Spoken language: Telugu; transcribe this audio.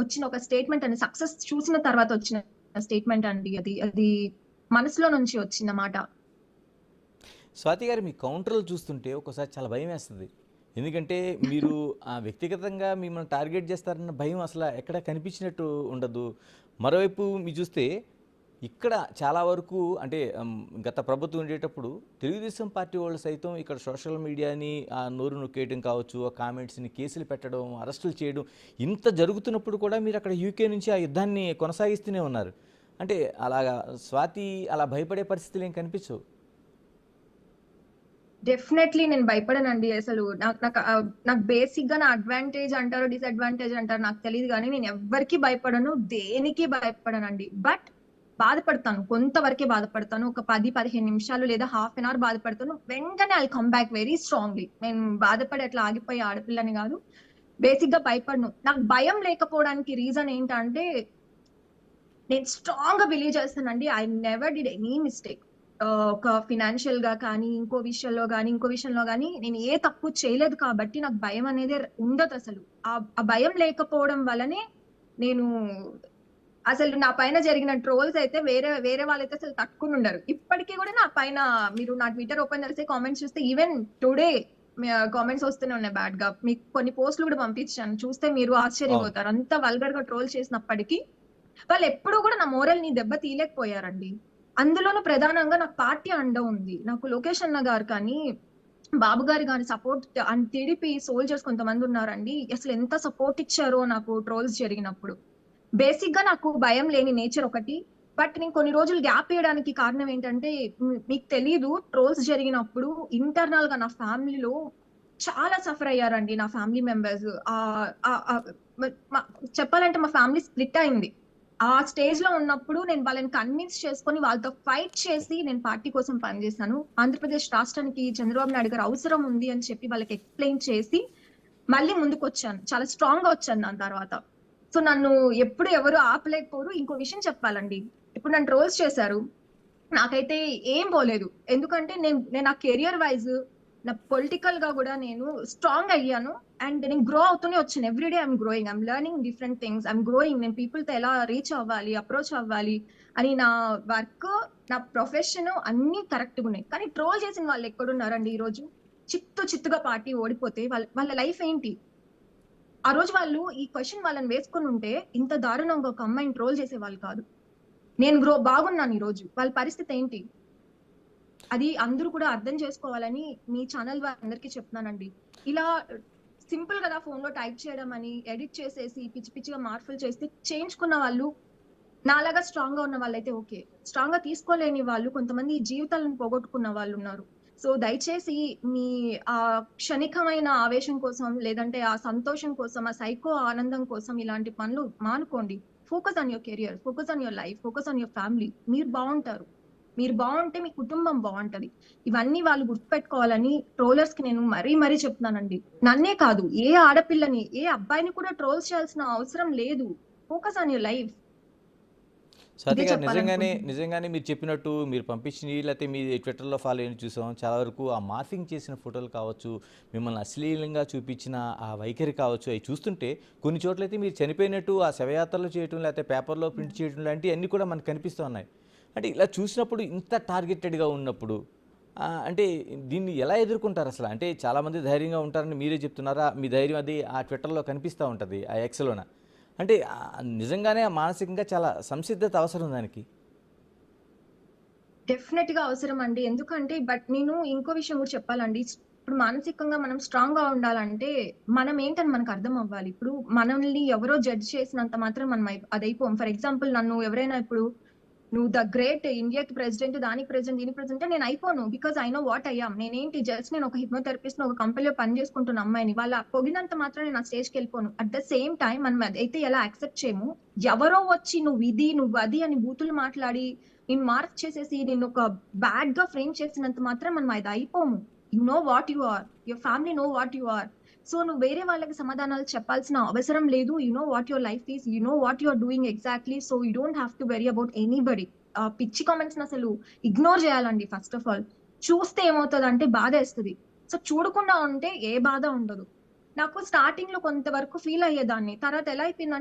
వచ్చిన ఒక స్టేట్మెంట్ అండి. సక్సెస్ చూసిన తర్వాత వచ్చిన స్టేట్మెంట్ అండి అది. అది మనసులో నుంచి వచ్చిన మాట. స్వాతి గారు మీ కౌంటర్లు చూస్తుంటే ఒక్కోసారి చాలా భయం వేస్తుంది. ఎందుకంటే మీరు ఆ వ్యక్తిగతంగా మిమ్మల్ని టార్గెట్ చేస్తారన్న భయం అసలు ఎక్కడ కనిపించినట్టు ఉండదు. మరోవైపు మీరు చూస్తే ఇక్కడ చాలా వరకు అంటే గత ప్రభుత్వం ఉండేటప్పుడు తెలుగుదేశం పార్టీ వాళ్ళు సైతం ఇక్కడ సోషల్ మీడియాని ఆ నోరు నొక్కేయడం కావచ్చు ఆ కామెంట్స్ని కేసులు పెట్టడం అరెస్టులు చేయడం ఇంత జరుగుతున్నప్పుడు కూడా మీరు అక్కడ యూకే నుంచి ఆ యుద్ధాన్ని కొనసాగిస్తూనే ఉన్నారు. అంటే అలాగా స్వాతి అలా భయపడే పరిస్థితులు ఏం కనిపించవు? డెఫినెట్లీ నేను భయపడనండి. అసలు నాకు నాకు నాకు బేసిక్గా నా అడ్వాంటేజ్ అంటారు డిసడ్వాంటేజ్ అంటారు నాకు తెలియదు కానీ నేను ఎవ్వరికి భయపడను దేనికి భయపడనండి. బట్ బాధపడతాను. కొంతవరకే బాధపడతాను. ఒక పది పదిహేను నిమిషాలు లేదా హాఫ్ అన్ అవర్ బాధపడతాను. వెంటనే I come back very strongly నేను బాధపడి అట్లా ఆగిపోయే ఆడపిల్లని కాదు. బేసిక్గా భయపడను. నాకు భయం లేకపోవడానికి రీజన్ ఏంటంటే నేను స్ట్రాంగ్గా బిలీవ్ చేస్తానండి I never did any mistake ఒక ఫినాన్షియల్గా కానీ ఇంకో విషయంలో కానీ ఇంకో విషయంలో కానీ నేను ఏ తప్పు చేయలేదు కాబట్టి నాకు భయం అనేది ఉండదు అసలు. ఆ ఆ భయం లేకపోవడం వల్లనే నేను అసలు నా పైన జరిగిన ట్రోల్స్ అయితే వేరే వేరే వాళ్ళైతే అసలు తక్కువ ఉండరు. ఇప్పటికీ కూడా నా పైన మీరు నా ట్విట్టర్ ఓపెన్ చేస్తే కామెంట్స్ చూస్తే ఈవెన్ టుడే కామెంట్స్ వస్తూనే ఉన్నాయి బ్యాడ్గా. మీకు కొన్ని పోస్టులు కూడా పంపించాను. చూస్తే మీరు ఆశ్చర్యపోతారు. అంత వల్గర్గా ట్రోల్ చేసినప్పటికీ వాళ్ళు ఎప్పుడూ కూడా నా మోరల్ని దెబ్బ తీయలేకపోయారండి. అందులోనూ ప్రధానంగా నాకు పార్టీ అండ ఉంది. నాకు లోకేష్ అన్న గారు కానీ బాబు గారి గారి సపోర్ట్ టీడీపీ సోల్జర్స్ కొంతమంది ఉన్నారండి. అసలు ఎంత సపోర్ట్ ఇచ్చారో నాకు ట్రోల్స్ జరిగినప్పుడు. బేసిక్గా నాకు భయం లేని నేచర్ ఒకటి. బట్ నేను కొన్ని రోజులు గ్యాప్ ఇవ్వడానికి కారణం ఏంటంటే మీకు తెలియదు ట్రోల్స్ జరిగినప్పుడు ఇంటర్నల్గా నా ఫ్యామిలీలో చాలా సఫర్ అయ్యారండి నా ఫ్యామిలీ మెంబర్స్. చెప్పాలంటే మా ఫ్యామిలీ స్ప్లిట్ అయింది. ఆ స్టేజ్లో ఉన్నప్పుడు నేను వాళ్ళని కన్విన్స్ చేసుకొని వాళ్ళతో ఫైట్ చేసి నేను పార్టీ కోసం పనిచేశాను. ఆంధ్రప్రదేశ్ రాష్ట్రానికి చంద్రబాబు నాయుడు గారు అవసరం ఉంది అని చెప్పి వాళ్ళకి ఎక్స్ప్లెయిన్ చేసి మళ్ళీ ముందుకు వచ్చాను చాలా స్ట్రాంగ్గా వచ్చాను దాని తర్వాత. సో నన్ను ఎప్పుడు ఎవరు ఆపలేకపోరు. ఇంకో విషయం చెప్పాలండి. ఇప్పుడు నన్ను ట్రోల్స్ చేశారు. నాకైతే ఏం పోలేదు. ఎందుకంటే నేను నేను నా కెరియర్ వైజ్ నా పొలిటికల్గా కూడా నేను స్ట్రాంగ్ అయ్యాను. అండ్ నేను గ్రో అవుతూనే వచ్చాను. Every day I'm growing I'm learning different things I'm growing నేను పీపుల్తో తో ఎలా రీచ్ అవ్వాలి అప్రోచ్ అవ్వాలి అని నా వర్క్ నా ప్రొఫెషన్ అన్ని కరెక్ట్గా ఉన్నాయి. కానీ ట్రోల్ చేసిన వాళ్ళు ఎక్కడున్నారండి ఈ రోజు చిత్తు చిత్తుగా పార్టీ ఓడిపోతే వాళ్ళ వాళ్ళ లైఫ్ ఏంటి? ఆ రోజు వాళ్ళు ఈ క్వశ్చన్ వాళ్ళని వేసుకుని ఉంటే ఇంత దారుణంగా ఒక అమ్మాయిని ట్రోల్ చేసే వాళ్ళు కాదు. నేను గ్రో బాగున్నాను ఈ రోజు. వాళ్ళ పరిస్థితి ఏంటి? అది అందరూ కూడా అర్థం చేసుకోవాలని మీ ఛానల్ అందరికీ చెప్తున్నానండి. ఇలా సింపుల్ కదా ఫోన్లో టైప్ చేయడం అని ఎడిట్ చేసేసి పిచ్చి పిచ్చిగా మార్పులు చేస్తే చేయించుకున్న వాళ్ళు నాలాగా స్ట్రాంగ్గా ఉన్న వాళ్ళైతే ఓకే. స్ట్రాంగ్గా తీసుకోలేని వాళ్ళు కొంతమంది జీవితాలను పోగొట్టుకున్న వాళ్ళు ఉన్నారు. సో దయచేసి మీ ఆ క్షణికమైన ఆవేశం కోసం లేదంటే ఆ సంతోషం కోసం ఆ సైకో ఆనందం కోసం ఇలాంటి పనులు మానుకోండి. Focus on your career focus on your life focus on your family మీరు బాగుంటారు. మీరు బాగుంటే మీ కుటుంబం బాగుంటది. ఇవన్నీ వాళ్ళు గుర్తుపెట్టుకోవాలని ట్రోలర్స్కి నేను మరీ మరీ చెప్తున్నానండి. నన్నే కాదు ఏ ఆడపిల్లని ఏ అబ్బాయిని కూడా ట్రోల్స్ చేయాల్సిన అవసరం లేదు. Focus on your life Swathi గారు నిజంగానే. నిజంగానే మీరు చెప్పినట్టు మీరు పంపించిన లేకపోతే మీ ట్విట్టర్లో ఫాలో అయిన చూసాం. చాలా వరకు ఆ మార్ఫింగ్ చేసిన ఫోటోలు కావచ్చు మిమ్మల్ని అశ్లీలంగా చూపించిన ఆ వైఖరి కావచ్చు అవి చూస్తుంటే కొన్ని చోట్లయితే మీరు చనిపోయినట్టు ఆ శవయాత్రలు చేయటం లేకపోతే పేపర్లో ప్రింట్ చేయడం లాంటివి అన్నీ కూడా మనకు కనిపిస్తూ ఉన్నాయి. అంటే ఇలా చూసినప్పుడు ఇంత టార్గెటెడ్గా ఉన్నప్పుడు అంటే దీన్ని ఎలా ఎదుర్కొంటారు అసలు? అంటే చాలామంది ధైర్యంగా ఉంటారని మీరే చెప్తున్నారా? మీ ధైర్యం అది ఆ ట్విట్టర్లో కనిపిస్తూ ఉంటుంది ఆ ఎక్స్లోన అంటే నిజంగానే మానసికంగా చాలా సంసిద్ధత అవసరం దానికి? డెఫినెట్గా అవసరం అండి. ఎందుకంటే బట్ నేను ఇంకో విషయం కూడా చెప్పాలండి. ఇప్పుడు మానసికంగా మనం స్ట్రాంగ్గా ఉండాలంటే మనం ఏంటని మనకు అర్థం అవ్వాలి. ఇప్పుడు మనల్ని ఎవరో జడ్జ్ చేసినంత మాత్రం మనం అది అయిపోం ఫర్ ఎగ్జాంపుల్ నన్ను ఎవరైనా ఇప్పుడు నువ్వు ద గ్రేట్ ఇండియాకి ప్రెసిడెంట్ దానికి ప్రెసిడెంట్ దీనికి ప్రెసిడెంట్ నేను అయిపోను because I know what I'm నేనేంటి? జస్ట్ నేను ఒక హిప్నోథెరపిస్ట్ ఒక కంపెనీలో పని చేసుకుంటున్న అమ్మాయిని. వాళ్ళ పొగినంత మాత్రం నేను ఆ స్టేజ్కి వెళ్ళిపోను. అట్ ద సేమ్ టైం మనం అదైతే ఎలా యాక్సెప్ట్ చేయము? ఎవరో వచ్చి నువ్వు ఇది నువ్వు అది అని బూతులు మాట్లాడి నేను మార్క్ చేసేసి నేను ఒక బ్యాడ్గా ఫ్రేమ్ చేసినంత మాత్రం మనం అది అయిపోము. You know what you are your family know what you are so నువ్వు వేరే వాళ్ళకి సమాధానాలు చెప్పాల్సిన అవసరం లేదు. You know what your life is you know what you're doing exactly so you don't have to worry about anybody పిచ్చి కామెంట్స్ అసలు ఇగ్నోర్ చేయాలండి ఫస్ట్ ఆఫ్ ఆల్ చూస్తే ఏమవుతుంది అంటే బాధ వేస్తుంది. సో చూడకుండా ఉంటే ఏ బాధ ఉండదు. నాకు స్టార్టింగ్లో కొంతవరకు ఫీల్ అయ్యేదాన్ని. తర్వాత ఎలా అయిపోయిందంటే